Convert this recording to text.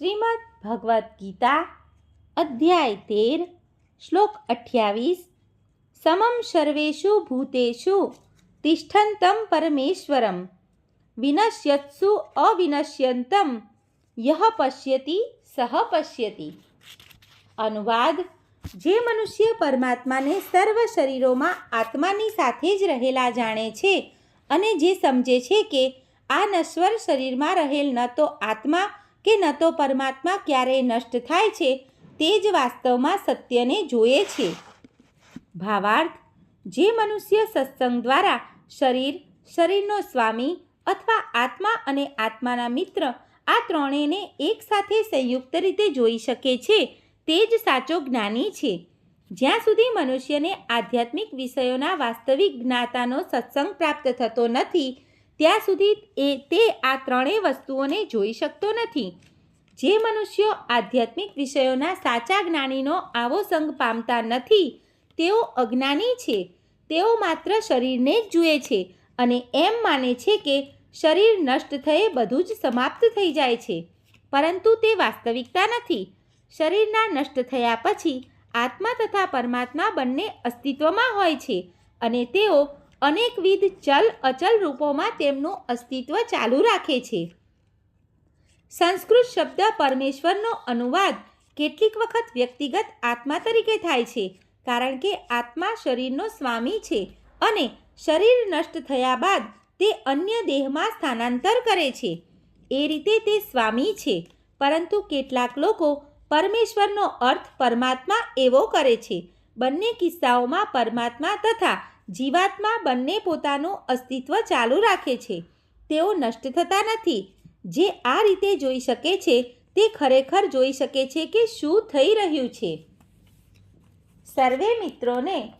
શ્રીમદ ભગવદ્ ગીતા, અધ્યાય તેર, શ્લોક અઠ્યાવીસ, સમમ સર્વેષુ ભૂતેષુ તિષ્ઠંતમ પરમેશ્વરમ, વિનશ્યત્સુ અવિનશ્યંતમ, યહ પશ્યતિ, સહ પશ્યતિ. અનુવાદ, જે મનુષ્ય પરમાત્માને સર્વ શરીરોમાં આત્માની સાથે જ રહેલા જાણે છે અને જે સમજે છે કે આ નશ્વર શરીરમાં રહેલ ન તો આત્મા કે ન તો પરમાત્મા ક્યારેય નષ્ટ થાય છે, તે જ વાસ્તવમાં સત્યને જોએ છે. ભાવાર્થ, જે મનુષ્ય સત્સંગ દ્વારા શરીર, શરીરનો સ્વામી અથવા આત્મા અને આત્માના મિત્ર આ ત્રણેયને એકસાથે સંયુક્ત રીતે જોઈ શકે છે, તે જ સાચો જ્ઞાની છે. જ્યાં સુધી મનુષ્યને આધ્યાત્મિક વિષયોના વાસ્તવિક જ્ઞાતાનો સત્સંગ પ્રાપ્ત થતો નથી ત્યાં સુધી એ તે આ ત્રણેય વસ્તુઓને જોઈ શકતો નથી. જે મનુષ્યો આધ્યાત્મિક વિષયોના સાચા જ્ઞાનીનો આવો સંગ પામતા નથી, તેઓ અજ્ઞાની છે. તેઓ માત્ર શરીરને જ જુએ છે અને એમ માને છે કે શરીર નષ્ટ થયે બધું જ સમાપ્ત થઈ જાય છે. પરંતુ તે વાસ્તવિકતા નથી. શરીરના નષ્ટ થયા પછી આત્મા તથા પરમાત્મા બંને અસ્તિત્વમાં હોય છે અને તેઓ અનેકવિધ ચલ અચલ રૂપોમાં તેમનું અસ્તિત્વ ચાલુ રાખે છે. સંસ્કૃત શબ્દ પરમેશ્વરનો અનુવાદ કેટલીક વખત વ્યક્તિગત આત્મા તરીકે થાય છે, કારણ કે આત્મા શરીરનો સ્વામી છે અને શરીર નષ્ટ થયા બાદ તે અન્ય દેહમાં સ્થાનાંતર કરે છે. એ રીતે તે સ્વામી છે, પરંતુ કેટલાક લોકો પરમેશ્વરનો અર્થ પરમાત્મા એવો કરે છે. બંને કિસ્સાઓમાં પરમાત્મા તથા જીવાત્મા બંને પોતાનું અસ્તિત્વ ચાલુ રાખે છે. તેઓ નષ્ટ થતા નથી. જે આ રીતે જોઈ શકે છે, તે ખરેખર જોઈ શકે છે કે શું થઈ રહ્યું છે. સર્વે મિત્રોને